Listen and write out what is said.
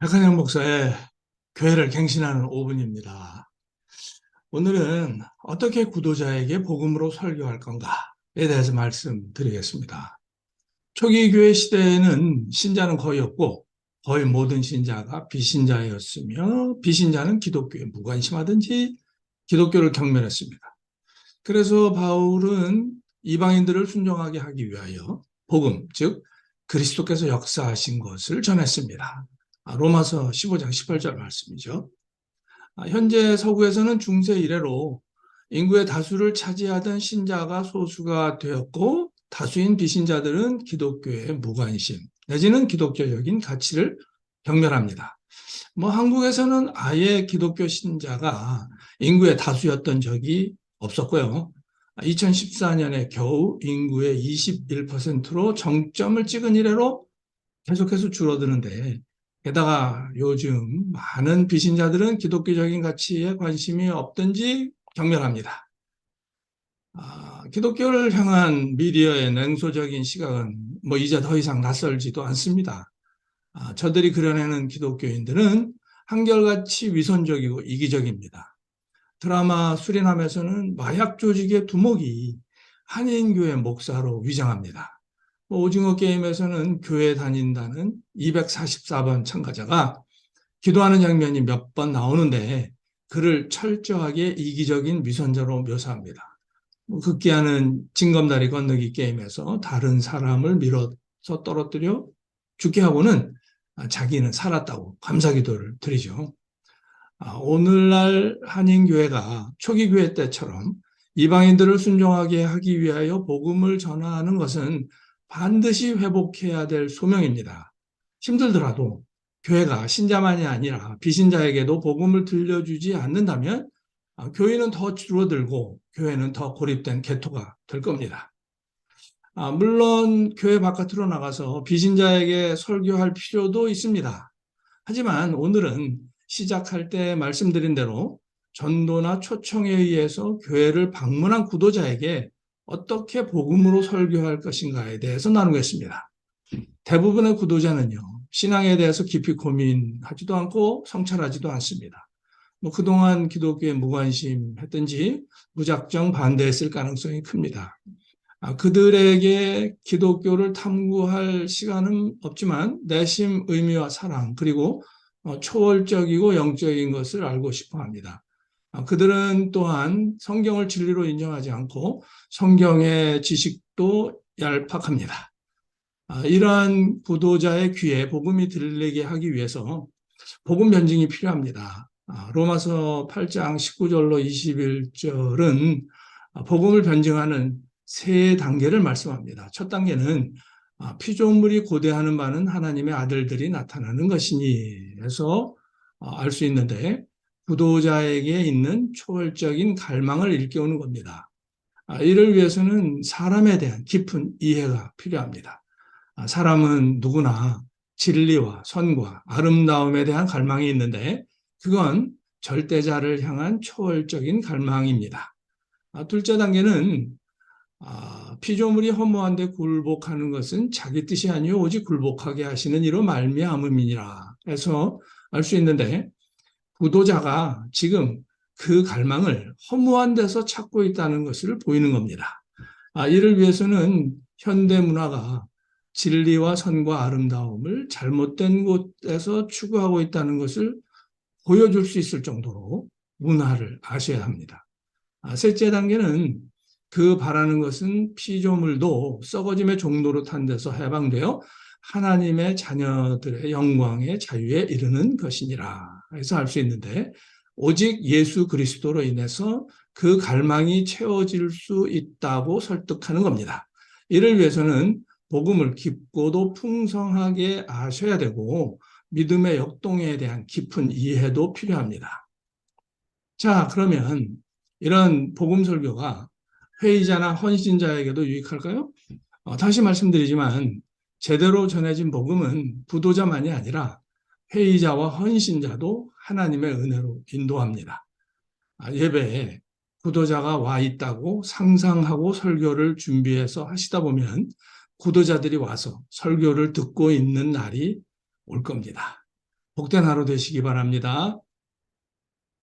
백한영 목사의 교회를 갱신하는 5분입니다. 오늘은 어떻게 구도자에게 복음으로 설교할 건가에 대해서 말씀드리겠습니다. 초기 교회 시대에는 신자는 거의 없고 거의 모든 신자가 비신자였으며 비신자는 기독교에 무관심하든지 기독교를 경멸했습니다. 그래서 바울은 이방인들을 순종하게 하기 위하여 복음, 즉 그리스도께서 역사하신 것을 전했습니다. 아, 로마서 15장 18절 말씀이죠. 아, 현재 서구에서는 중세 이래로 인구의 다수를 차지하던 신자가 소수가 되었고 다수인 비신자들은 기독교에 무관심 내지는 기독교적인 가치를 경멸합니다. 뭐 한국에서는 아예 기독교 신자가 인구의 다수였던 적이 없었고요. 2014년에 겨우 인구의 21%로 정점을 찍은 이래로 계속해서 줄어드는데 게다가 요즘 많은 비신자들은 기독교적인 가치에 관심이 없든지 경멸합니다. 아, 기독교를 향한 미디어의 냉소적인 시각은 뭐 이제 더 이상 낯설지도 않습니다. 아, 저들이 그려내는 기독교인들은 한결같이 위선적이고 이기적입니다. 드라마 수리남에서는 마약 조직의 두목이 한인교회 목사로 위장합니다. 뭐 오징어 게임에서는 교회 다닌다는 244번 참가자가 기도하는 장면이 몇 번 나오는데 그를 철저하게 이기적인 위선자로 묘사합니다. 뭐 극기하는 징검다리 건너기 게임에서 다른 사람을 밀어서 떨어뜨려 죽게 하고는 자기는 살았다고 감사기도를 드리죠. 아, 오늘날 한인교회가 초기 교회 때처럼 이방인들을 순종하게 하기 위하여 복음을 전하는 것은 반드시 회복해야 될 소명입니다. 힘들더라도 교회가 신자만이 아니라 비신자에게도 복음을 들려주지 않는다면 아, 교회는 더 줄어들고 교회는 더 고립된 개토가 될 겁니다. 아, 물론 교회 바깥으로 나가서 비신자에게 설교할 필요도 있습니다. 하지만 오늘은 시작할 때 말씀드린 대로 전도나 초청에 의해서 교회를 방문한 구도자에게 어떻게 복음으로 설교할 것인가에 대해서 나누겠습니다. 대부분의 구도자는요, 신앙에 대해서 깊이 고민하지도 않고 성찰하지도 않습니다. 뭐 그동안 기독교에 무관심했든지 무작정 반대했을 가능성이 큽니다. 아, 그들에게 기독교를 탐구할 시간은 없지만 내심 의미와 사랑 그리고 어, 초월적이고 영적인 것을 알고 싶어 합니다. 아, 그들은 또한 성경을 진리로 인정하지 않고 성경의 지식도 얄팍합니다. 아, 이러한 부도자의 귀에 복음이 들리게 하기 위해서 복음 변증이 필요합니다. 아, 로마서 8장 19절로 21절은 복음을 변증하는 세 단계를 말씀합니다. 첫 단계는 피조물이 고대하는 바는 하나님의 아들들이 나타나는 것이니 해서 알 수 있는데 구도자에게 있는 초월적인 갈망을 일깨우는 겁니다. 아, 이를 위해서는 사람에 대한 깊은 이해가 필요합니다. 아, 사람은 누구나 진리와 선과 아름다움에 대한 갈망이 있는데 그건 절대자를 향한 초월적인 갈망입니다. 아, 둘째 단계는 피조물이 허무한데 굴복하는 것은 자기 뜻이 아니요 오직 굴복하게 하시는 이로 말미암음이니라 해서 알 수 있는데 구도자가 지금 그 갈망을 허무한 데서 찾고 있다는 것을 보이는 겁니다. 아, 이를 위해서는 현대 문화가 진리와 선과 아름다움을 잘못된 곳에서 추구하고 있다는 것을 보여줄 수 있을 정도로 문화를 아셔야 합니다. 아, 셋째 단계는 그 바라는 것은 피조물도 썩어짐의 종로로 탄 데서 해방되어 하나님의 자녀들의 영광의 자유에 이르는 것이니라. 해서 알 수 있는데 오직 예수 그리스도로 인해서 그 갈망이 채워질 수 있다고 설득하는 겁니다. 이를 위해서는 복음을 깊고도 풍성하게 아셔야 되고 믿음의 역동에 대한 깊은 이해도 필요합니다. 자, 그러면 이런 복음 설교가 회의자나 헌신자에게도 유익할까요? 어, 다시 말씀드리지만 제대로 전해진 복음은 부도자만이 아니라 회의자와 헌신자도 하나님의 은혜로 인도합니다. 아, 예배에 구도자가 와 있다고 상상하고 설교를 준비해서 하시다 보면 구도자들이 와서 설교를 듣고 있는 날이 올 겁니다. 복된 하루 되시기 바랍니다.